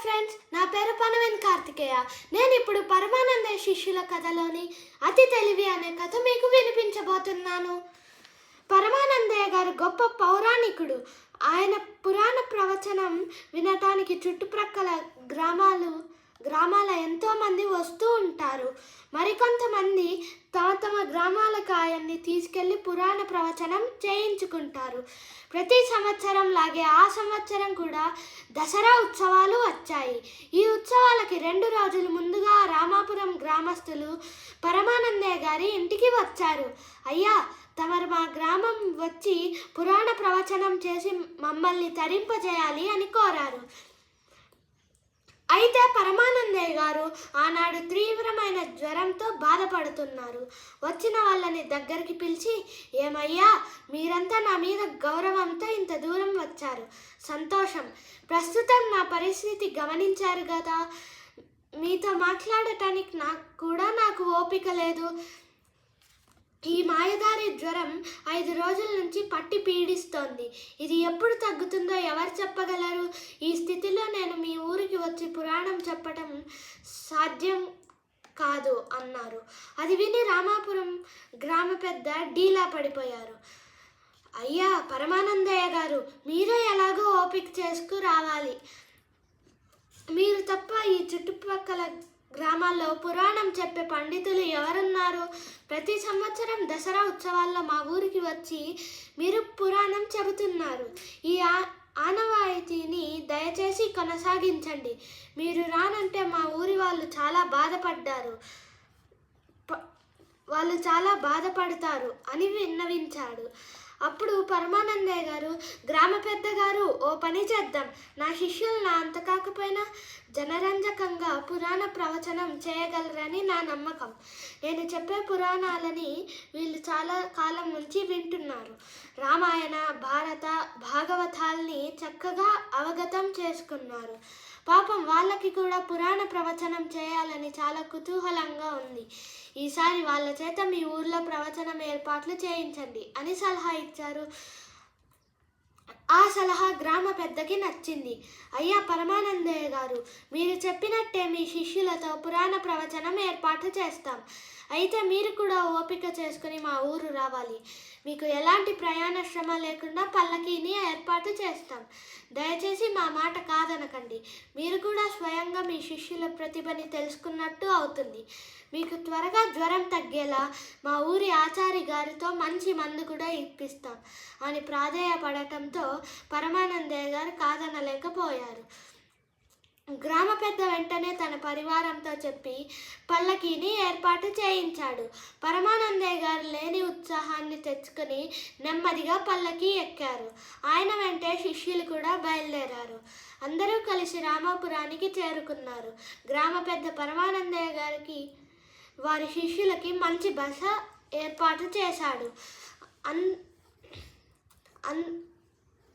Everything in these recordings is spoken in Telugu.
ఫ్రెండ్స్ నా పేరు పనవేన్ కార్తికేయ. నేను ఇప్పుడు పరమానంద శిష్యుల కథలోని అతి తెలివి అనే కథ మీకు వినిపించబోతున్నాను. పరమానందయ్య గారు గొప్ప పౌరాణికుడు. ఆయన పురాణ ప్రవచనం వినటానికి చుట్టుప్రక్కల గ్రామాల గ్రామాల ఎంతోమంది వస్తూ ఉంటారు. మరికొంతమంది తమ తమ గ్రామాల కాయల్ని తీసుకెళ్ళి పురాణ ప్రవచనం చేయించుకుంటారు. ప్రతి సంవత్సరం లాగే ఆ సంవత్సరం కూడా దసరా ఉత్సవాలు వచ్చాయి. ఈ ఉత్సవాలకి రెండు రోజులు ముందుగా రామాపురం గ్రామస్తులు పరమానందయ్య గారి ఇంటికి వచ్చారు. అయ్యా తమరు మా గ్రామం వచ్చి పురాణ ప్రవచనం చేసి మమ్మల్ని తరింపజేయాలి అని కోరారు. అయితే పరమానందయ్య గారు ఆనాడు తీవ్రమైన జ్వరంతో బాధపడుతున్నారు. వచ్చిన వాళ్ళని దగ్గరికి పిలిచి ఏమయ్యా మీరంతా నా మీద గౌరవంతో ఇంత దూరం వచ్చారు. సంతోషం. ప్రస్తుతం నా పరిస్థితి గమనించారు కదా. మీతో మాట్లాడటానికి నాకు కూడా నాకు ఓపిక లేదు. ఈ మాయదారి జ్వరం ఐదు రోజుల నుంచి పట్టి పీడిస్తోంది. ఇది ఎప్పుడు తగ్గుతుందో ఎవరు చెప్పగలరు? ఈ స్థితిలో నేను మీ ఊరికి వచ్చి పురాణం చెప్పటం సాధ్యం కాదు అన్నారు. అది విని రామాపురం గ్రామ పెద్ద డీలా పడిపోయారు. అయ్యా పరమానందయ్య గారు మీరే ఎలాగో ఓపిక చేసుకు రావాలి మీరు తప్ప ఈ చుట్టుపక్కల గ్రామాల్లో పురాణం చెప్పే పండితులు ఎవరున్నారు? ప్రతి సంవత్సరం దసరా ఉత్సవాల్లో మా ఊరికి వచ్చి మీరు పురాణం చెబుతున్నారు. ఈ ఆ ఆనవాయితీని దయచేసి కొనసాగించండి. మీరు రానంటే మా ఊరి వాళ్ళు చాలా బాధపడ్డారు. ప- వాళ్ళు చాలా బాధపడతారు అని విన్నవించాడు. అప్పుడు పరమానందయ్య గారు గ్రామ పెద్దగారు ఓ పని చేద్దాం. నా శిష్యులను అంత కాకపోయినా జనరంజకంగా పురాణ ప్రవచనం చేయగలరని నా నమ్మకం. నేను చెప్పే పురాణాలని వీళ్ళు చాలా కాలం నుంచి వింటున్నారు. రామాయణ భారత భాగవతాల్ని చక్కగా అవగతం చేసుకున్నారు. పాపం వాళ్ళకి కూడా పురాణ ప్రవచనం చేయాలని చాలా కుతూహలంగా ఉంది. ఈసారి వాళ్ళ చేత మీ ఊర్లో ప్రవచనం ఏర్పాట్లు చేయించండి అని సలహా ఇచ్చారు. ఆ సలహా గ్రామ పెద్దకి నచ్చింది. అయ్యా పరమానందయ్య గారు మీరు చెప్పినట్టే మీ శిష్యులతో పురాణ ప్రవచనం ఏర్పాటు చేస్తాం. అయితే మీరు కూడా ఓపిక చేసుకుని మా ఊరు రావాలి. మీకు ఎలాంటి ప్రయాణ శ్రమ లేకుండా పల్లకీని ఏర్పాటు చేస్తాం. దయచేసి మా మాట కాదనకండి. మీరు కూడా స్వయంగా మీ శిష్యుల ప్రతిభని తెలుసుకున్నట్టు అవుతుంది. మీకు త్వరగా జ్వరం తగ్గేలా మా ఊరి ఆచారి గారితో మంచి మందు కూడా ఇప్పిస్తాం. అని ప్రాధేయపడటంతో పరమానందయ్య గారు కాదనలేకపోయారు. గ్రామ పెద్ద వెంటనే తన పరివారంతో చెప్పి పల్లకీని ఏర్పాటు చేయించాడు. పరమానందయ్య గారు లేని ఉత్సాహాన్ని తెచ్చుకొని నెమ్మదిగా పల్లకి ఎక్కారు. ఆయన వెంటే శిష్యులు కూడా బయలుదేరారు. అందరూ కలిసి రామాపురానికి చేరుకున్నారు. గ్రామ పెద్ద పరమానందయ్య గారికి వారి శిష్యులకి మంచి బస ఏర్పాటు చేశాడు. అన్ అన్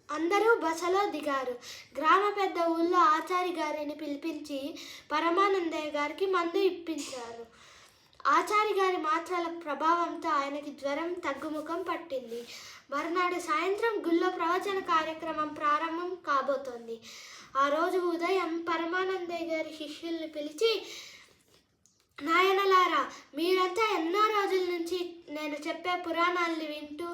అందరూ బసలో దిగారు. గ్రామ పెద్ద ఊళ్ళో ఆచారి గారిని పిలిపించి పరమానందయ్య గారికి మందు ఇప్పించారు. ఆచారి గారి మాత్రల ప్రభావంతో ఆయనకి జ్వరం తగ్గుముఖం పట్టింది. మరునాడు సాయంత్రం గుళ్ళో ప్రవచన కార్యక్రమం ప్రారంభం కాబోతోంది. ఆ రోజు ఉదయం పరమానందయ్య గారి శిష్యుల్ని పిలిచి నాయనలారా మీరంతా ఎన్నో రోజుల నుంచి నేను చెప్పే పురాణాలని వింటూ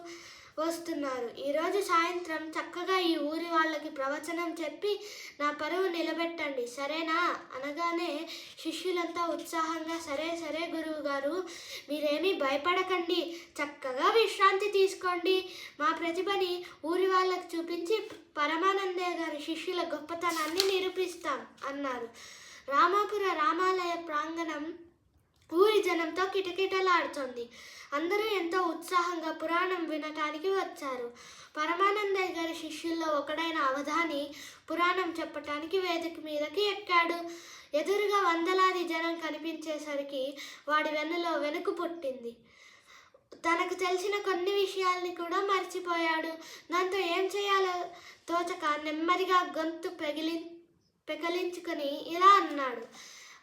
వస్తున్నారు. ఈరోజు సాయంత్రం చక్కగా ఈ ఊరి వాళ్ళకి ప్రవచనం చెప్పి నా పరువు నిలబెట్టండి. సరేనా? అనగానే శిష్యులంతా ఉత్సాహంగా సరే సరే గురువు గారు మీరేమీ భయపడకండి. చక్కగా విశ్రాంతి తీసుకోండి. మా ప్రతిభని ఊరి వాళ్ళకి చూపించి పరమానందయ్య గారి శిష్యుల గొప్పతనాన్ని నిరూపిస్తాం అన్నారు. రామాపుర రామాలయ ప్రాంగణ జనంతో కిటకిటలాడుతోంది. అందరూ ఎంతో ఉత్సాహంగా పురాణం వినటానికి వచ్చారు. పరమానందయ్య గారి శిష్యుల్లో ఒకడైన అవధాని పురాణం చెప్పటానికి వేదిక మీదకి ఎక్కాడు. ఎదురుగా వందలాది జనం కనిపించేసరికి వాడి వెన్నులో వెనుకు పుట్టింది. తనకు తెలిసిన కొన్ని విషయాల్ని కూడా మర్చిపోయాడు. దాంతో ఏం చేయాలో తోచక నెమ్మదిగా గొంతు పెగిలి పెకలించుకొని ఇలా అన్నాడు.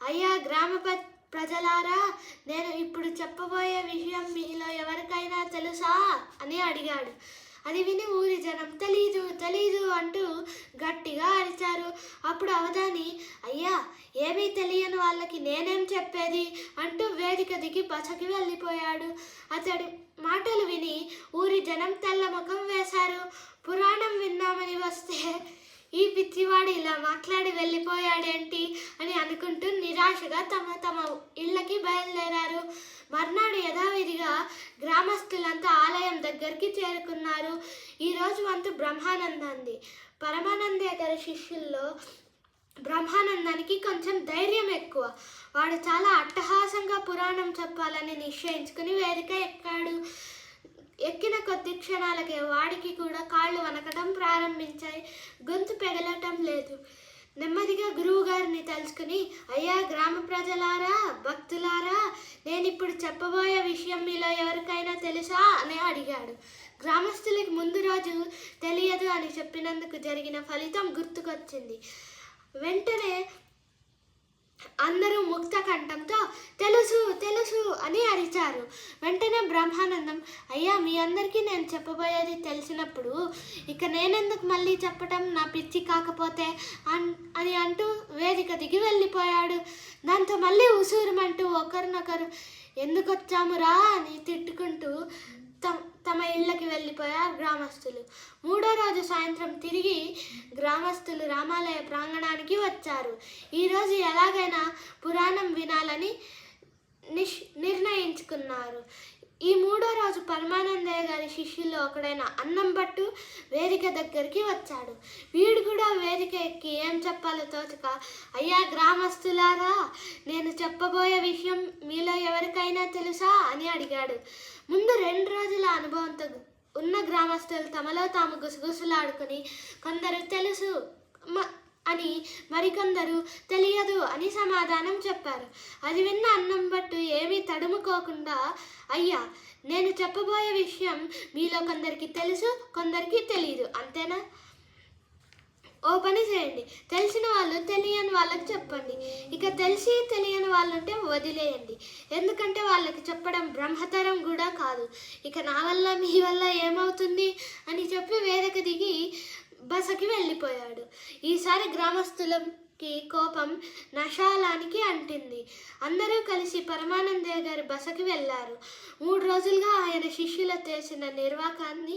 అయ్యా గ్రామ ప- ప్రజలారా నేను ఇప్పుడు చెప్పబోయే విషయం మీలో ఎవరికైనా తెలుసా అని అడిగాడు. అది విని ఊరి జనం తెలీదు తెలీదు అంటూ గట్టిగా అరిచారు. అప్పుడు అవధాని అయ్యా ఏమీ తెలియని వాళ్ళకి నేనేం చెప్పేది? అంటూ వేదిక దిగి బసకి వెళ్ళిపోయాడు. అతడి మాటలు విని ఊరి జనం తెల్ల ముఖం వేశారు. పురాణం విన్నామని వస్తే ఈ పిచ్చివాడు ఇలా మాట్లాడి వెళ్ళిపోయాడేంటి అని అనుకుంటూ నిరాశగా తమ తమ ఇళ్ళకి బయలుదేరారు. మర్నాడు యథావిధిగా గ్రామస్తులంతా ఆలయం దగ్గరికి చేరుకున్నారు. ఈరోజు వంతు బ్రహ్మానందంది. పరమానందే గారి శిష్యుల్లో బ్రహ్మానందానికి కొంచెం ధైర్యం ఎక్కువ. వాడు చాలా అట్టహాసంగా పురాణం చెప్పాలని నిశ్చయించుకుని వేదిక ఎక్కాడు. ఎక్కిన కొద్ది క్షణాలకే వాడికి కూడా కాళ్ళు వనకడం ప్రారంభించాయి. గొంతు పెగలటం లేదు. నెమ్మదిగా గురువు గారిని తలుచుకుని అయ్యా గ్రామ ప్రజలారా భక్తులారా నేను ఇప్పుడు చెప్పబోయే విషయం మీలో ఎవరికైనా తెలుసా? అని అడిగాడు. గ్రామస్తులకి ముందు రోజు తెలియదు అని చెప్పినందుకు జరిగిన ఫలితం గుర్తుకొచ్చింది. వెంటనే అందరూ ముక్త కంఠంతో తెలుసు తెలుసు అని అరిచారు. వెంటనే బ్రహ్మానందం అయ్యా మీ అందరికీ నేను చెప్పబోయేది తెలిసినప్పుడు ఇక నేనెందుకు మళ్ళీ చెప్పటం? నా పిచ్చి కాకపోతే అన్ అని అంటూ వేదిక దిగి వెళ్ళిపోయాడు. దాంతో మళ్ళీ ఉసూరుమంటూ ఒకరినొకరు ఎందుకు వచ్చామురా అని తిట్టుకుంటూ తమ తమ ఇళ్ళకి వెళ్ళిపోయారు గ్రామస్తులు. మూడో రోజు సాయంత్రం తిరిగి గ్రామస్తులు రామాలయ ప్రాంగణానికి వచ్చారు. ఈరోజు ఎలాగైనా పురాణం వినాలని నిష్ నిర్ణయించుకున్నారు. ఈ మూడో రోజు పరమానందయ్య గారి శిష్యుల్లో ఒకడైన అన్నం భట్టు వేదిక దగ్గరికి వచ్చాడు. వీడు కూడా వేదిక ఎక్కి ఏం చెప్పాలో తోచక అయ్యా గ్రామస్తులారా నేను చెప్పబోయే విషయం మీలో ఎవరికైనా తెలుసా? అని అడిగాడు. ముందు రెండు రోజుల అనుభవంతో ఉన్న గ్రామస్తులు తమలో తాము గుసగుసలాడుకుని కొందరు తెలుసు అని మరికొందరు తెలియదు అని సమాధానం చెప్పారు. అది విన్న అన్నం బట్టు ఏమీ తడుముకోకుండా అయ్యా నేను చెప్పబోయే విషయం మీలో కొందరికి తెలుసు కొందరికి తెలియదు అంతేనా? ఓ పని చేయండి. తెలిసిన వాళ్ళు తెలియని వాళ్ళకి చెప్పండి. ఇక తెలిసి తెలియని వాళ్ళంటే వదిలేయండి. ఎందుకంటే వాళ్ళకి చెప్పడం బ్రహ్మతరం కూడా కాదు. ఇక నా వల్ల మీ వల్ల ఏమవుతుంది? అని చెప్పి వేదిక దిగి బసకి వెళ్ళిపోయాడు. ఈసారి గ్రామస్తులకి కోపం నశాలానికి అంటింది. అందరూ కలిసి పరమానందయ్య గారి బసకి వెళ్ళారు మూడు రోజులుగా ఆయన శిష్యుల చేసిన నిర్వాకాన్ని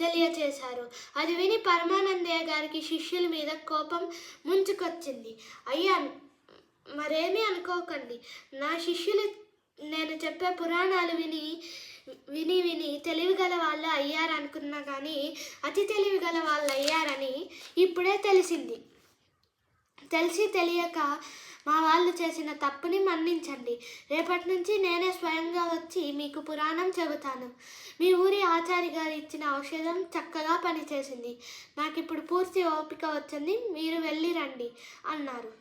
తెలియచేశారు. అది విని పరమానందయ్య గారికి శిష్యుల మీద కోపం ముంచుకొచ్చింది. అయ్యా మరేమీ అనుకోకండి. నా శిష్యులు నేను చెప్పే పురాణాలు విని విని విని తెలివి గల వాళ్ళు అయ్యారనుకున్నా కానీ అతి తెలివి గల వాళ్ళు అయ్యారని ఇప్పుడే తెలిసింది. తెలిసి తెలియక మా వాళ్ళు చేసిన తప్పుని మన్నించండి. రేపటి నుంచి నేనే స్వయంగా వచ్చి మీకు పురాణం చెబుతాను. మీ ఊరి ఆచారి గారు ఇచ్చిన ఔషధం చక్కగా పనిచేసింది. నాకు ఇప్పుడు పూర్తి ఓపిక వచ్చింది మీరు వెళ్ళి రండి అన్నారు.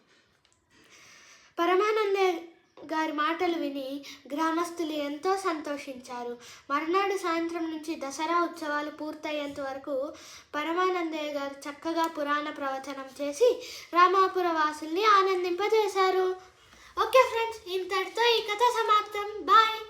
పరమానంద గారి మాటలు విని గ్రామస్తులు ఎంతో సంతోషించారు. మర్నాడు సాయంత్రం నుంచి దసరా ఉత్సవాలు పూర్తయ్యేంత వరకు పరమానందయ్య గారు చక్కగా పురాణ ప్రవచనం చేసి రామాపుర వాసుల్ని ఆనందింపజేశారు. ఓకే ఫ్రెండ్స్ ఇంతటితో ఈ కథ సమాప్తం. బాయ్.